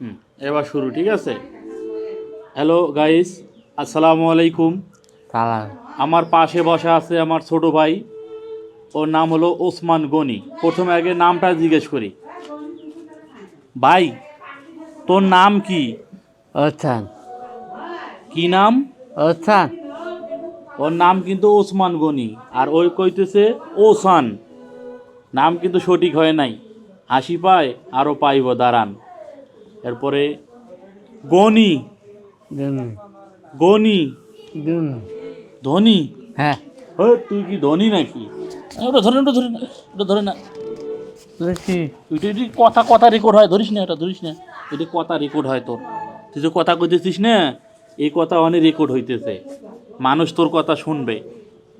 হুম এবার শুরু ঠিক আছে? হ্যালো গাইস আসসালামু আলাইকুম। আমার পাশে বসা আছে আমার ছোট ভাই। ওর নাম হলো ওসমান গনি। প্রথমে আগে নামটা জিজ্ঞেস করি। ভাই তোর নাম কি? ওস্তান। কি নাম? ওস্তান। ওর নাম কিন্তু ওসমান গনি আর ওই কইতেছে ওসান। নাম কিন্তু সঠিক হয় নাই। হাসি পায় আরও পাইব দাঁড়ান। এরপরে গনি গনি। ধনী? হ্যাঁ। ও তুই কি ধনী নাকি? ওটা ধরে ওটা ধরে না ওটা ধরে না। কথা কথা রেকর্ড হয় ধরিস না এটা ধরিস না। এটি কথা রেকর্ড হয় তোর। তুই যে কথা কইতেছিস না এই কথা অনেক রেকর্ড হইতেছে। মানুষ তোর কথা শুনবে।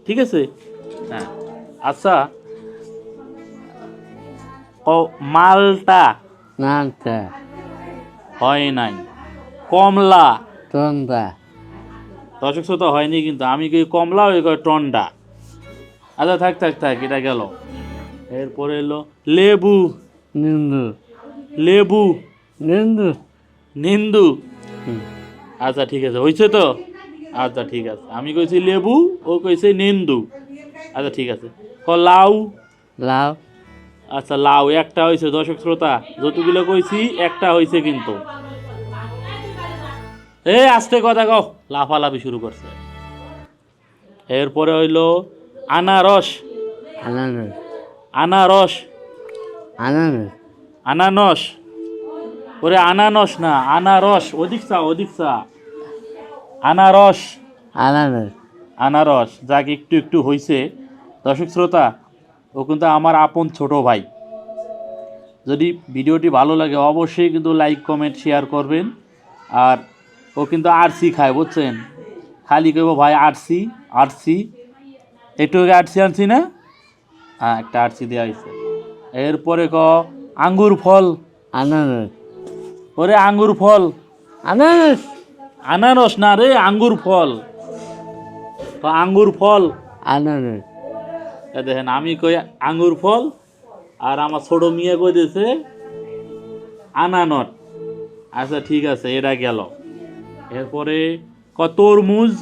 ঠিক আছে? হ্যাঁ। আচ্ছা। ও মালটা? নামটা হয় নাই। কমলা। তন্দা দর্শক শ্রোতা হয়নি কিন্তু। আমি কই কমলা ওই কয় টন্ডা আচ্ছা থাক থাক থাক এটা গেল। এরপরে এলো লেবু। নিন্দু। লেবু। নিন্দু। নিন্দু। আচ্ছা ঠিক আছে হয়েছে তো? আচ্ছা ঠিক আছে। আমি কইছি লেবু ও কইছে নিন্দু। আচ্ছা ঠিক আছে। ক লাউ। লাউ। আচ্ছা লাউ একটা হয়েছে দর্শক শ্রোতা যতগুলো কইছি একটা হয়েছে কিন্তু। এ আস্তে কথা কও লাফালাফি শুরু করছে। এরপরে হইল আনারস। আনারস। আনারস। আনারস। আনানস। ওরে আনানস না আনারস। অধিক চা অধিক চা। আনারস। আনারস। আনারস যাক একটু একটু হইছে। দর্শক শ্রোতা ও কিন্তু আমার আপন ছোট ভাই। যদি ভিডিওটি ভালো লাগে অবশ্যই কিন্তু লাইক কমেন্ট শেয়ার করবেন। আর ও কিন্তু আরসি খায় বুঝছেন? খালি কইব ভাই আরসি আরসি। একটু আগে আরসি আনছি না? হ্যাঁ একটা আরসি দেওয়া হয়েছে এরপরে ক আঙ্গুর ফল। আনারস। ওরে আঙ্গুর ফল। আনারস। আনারস না রে আঙ্গুর ফল। তো আঙ্গুর ফল। আনারস। দেখেন আমি কই আঙ্গুর ফল আর আমার ছোট মিয়া কই দিয়েছে আনানট। আচ্ছা ঠিক আছে এটা গেল। এরপরে ক তরমুজ?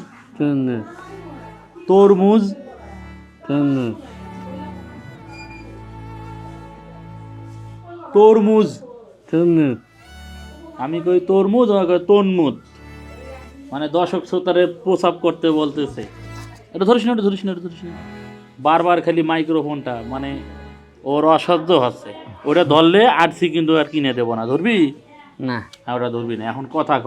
তরমুজ। তরমুজ। আমি কই তরমুজ তনমুজ মানে দর্শক শ্রোতারে প্রসাব করতে বলতেছে। এটা ধরিস না এটা ধরিস না এটা ধরিস না। বারবার খালি মাইক্রোফোনটা মানে ওর অসহ্য হচ্ছে। ওটা ধরলে আরসি কিন্তু আর কিনে দেবো না ধরবি? না। ওটা ধরবি না এখন কথা ক।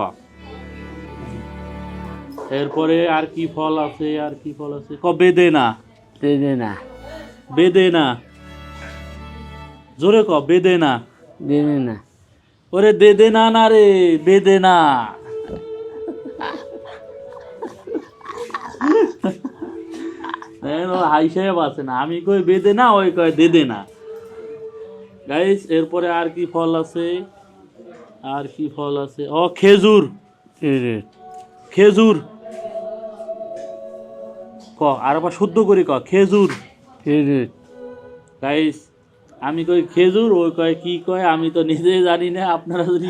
এরপরে আর কি ফল আছে আর কি ফল আছে? ক বেদে না। দেবে না। বেদে না। জোরে ক বেদে না। বেদে না। ওরে দে না না রে বেদে না। হাই সাহেব আছে না। আমি কই বেদে না ওই কয় দে দে না। গাইস এরপরে আর কি ফল আছে? আর কি ফল আছে? ও খেজুর। খেজুর। ক আর আবার শুদ্ধ করি ক খেজুর। গাইস আমি কই খেজুর ওই কয় কি কয় আমি তো নিজেই জানি না। আপনারা যদি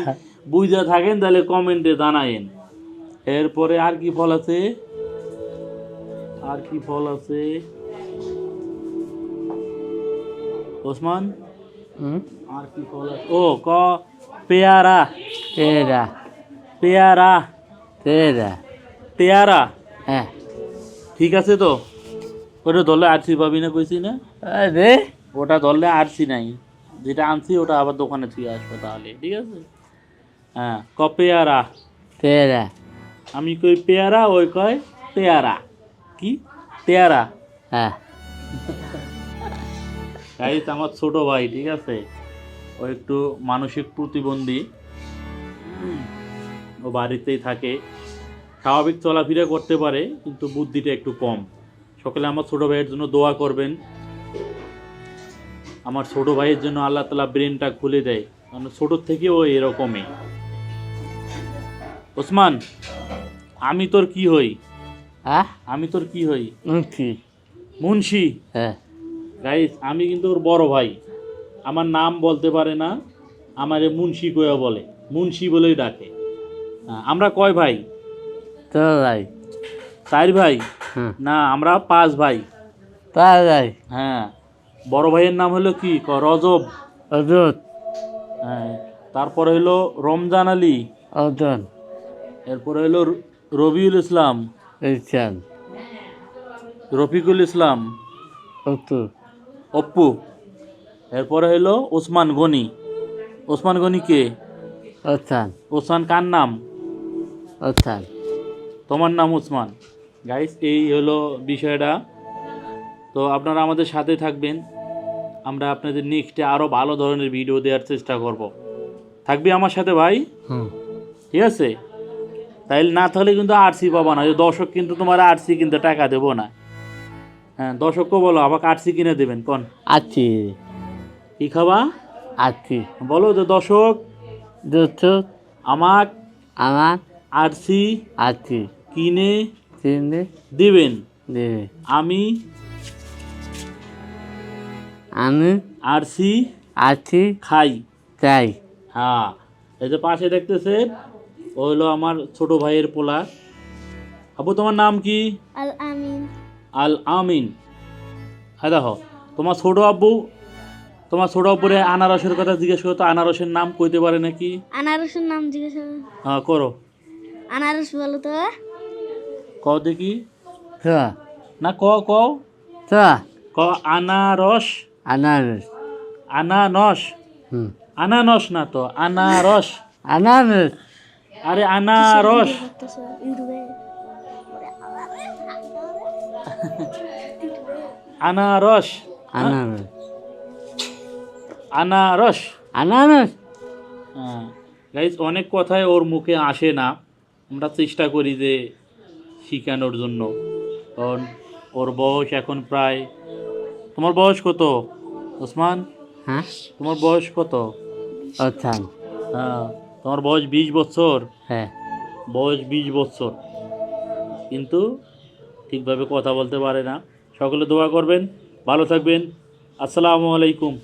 বুঝে থাকেন তাহলে কমেন্টে জানায়েন। এরপরে আর কি ফল আছে? আর কি ফল আছে? ওসমান? আর কি ফল আছে? ও ক পেয়ারা। তেরা পেয়ারা। তেরা পেয়ারা? হ্যাঁ। ঠিক আছে তো? ওটা ধরলে আরসি পাবি না কইছি না? রে ওটা ধরলে আরসি নাই। যেটা আনছি ওটা আবার দোকানে থেকে আসবে তাহলে ঠিক আছে? হ্যাঁ ক পেয়ারা? তেরা আমি কই পেয়ারা ওই কয় পেয়ারা। কি? পেয়ারা। হ্যাঁ। গাইস আমার ছোট ভাই ঠিক আছে? ও একটু মানসিক প্রতিবন্ধী। ও বাড়িতেই থাকে। স্বাভাবিক চলাফেরা করতে পারে কিন্তু বুদ্ধিটা একটু কম। সকালে আমার ছোট ভাইয়ের জন্য দোয়া করবেন। আমার ছোট ভাইয়ের জন্য আল্লাহ তালা ব্রেনটা খুলে দেয়। কারণ ছোটোর থেকে ও এরকমই। ওসমান আমি তোর কি হই? হ্যাঁ? আমি তোর কি হই? মুক্তি মুন্সি? হ্যাঁ। গাইস আমি কিন্তু ওর বড় ভাই। আমার নাম বলতে পারে না আমারে মুন্সি কয়া বলে। মুন্সি বলেই ডাকে। আমরা কয় ভাই? ভাই। চার ভাই? না আমরা পাঁচ ভাই। তোর ভাই। হ্যাঁ। বড় ভাইয়ের নাম হলো কি? ক রজব। অদুত হ্যাঁ। তারপরে হলো রমজান আলী। অদন এরপরে হলো রবিউল ইসলাম। ইচান রফিকুল ইসলাম। অতু অপ্পু। এরপরে হলো ওসমান গনি। ওসমান গনি কে? অথান ওসমান কার নাম? অথান তোমার নাম ওসমান। গাইস এই হলো বিষয়টা। তো আপনারা আমাদের সাথে থাকবেন। আমরা আপনাদের নেক্সটে আরও ভালো ধরনের ভিডিও দেওয়ার চেষ্টা করব। থাকবি আমার সাথে ভাই? হুম। ঠিক আছে? তাইলে না থাকলে কিন্তু আরসি পাবা না। দর্শক কিন্তু তোমার আরসি কিনতে টাকা দেবো না। হ্যাঁ দর্শককে বলো আমাকে আরসি কিনে দেবেন কোন? আছি কি খাবা? আছি বলো যে দর্শক। দুত আমাক আমার আরসি আছি কিনে কিনে দিবেন। দেবে। আমি আমি আরসি আছি খাই। চাই। হ্যাঁ এই যে পাশে দেখতেছেন ও হলো আমার ছোট ভাইয়ের পোলা। আবু তোমার নাম কি? আল আমিন আল আমিন হ্যাঁ দেখো তোমার ছোট আব্বু তোমার ছোট আব্বুরে আনারসের কথা জিজ্ঞেস করো তো আনারসের নাম কইতে পারে নাকি? আনারসের নাম জিজ্ঞেস করো। হ্যাঁ করো। আনারস বলো তো। কও দেখি। তো না ক কও। তো। ক আনারস। আনারস। আনানস। হুম। আনানস না তো আনারস। আনারস। আরে আনারস আনারস আনারস আনারস হ্যাঁ গাইজ অনেক কথাই ওর মুখে আসে না। আমরা চেষ্টা করি যে শিখানোর জন্য। কারণ ওর বয়স এখন প্রায় তোমার বয়স কত ওসমান? হ্যাঁ। তোমার বয়স কত? আচ্ছা হ্যাঁ। তোমার বয়স বিশ বছর। হ্যাঁ। বয়স বিশ বছর। কিন্তু ঠিকভাবে কথা বলতে পারে না। সকলে দোয়া করবেন। ভালো থাকবেন। আসসালামু আলাইকুম।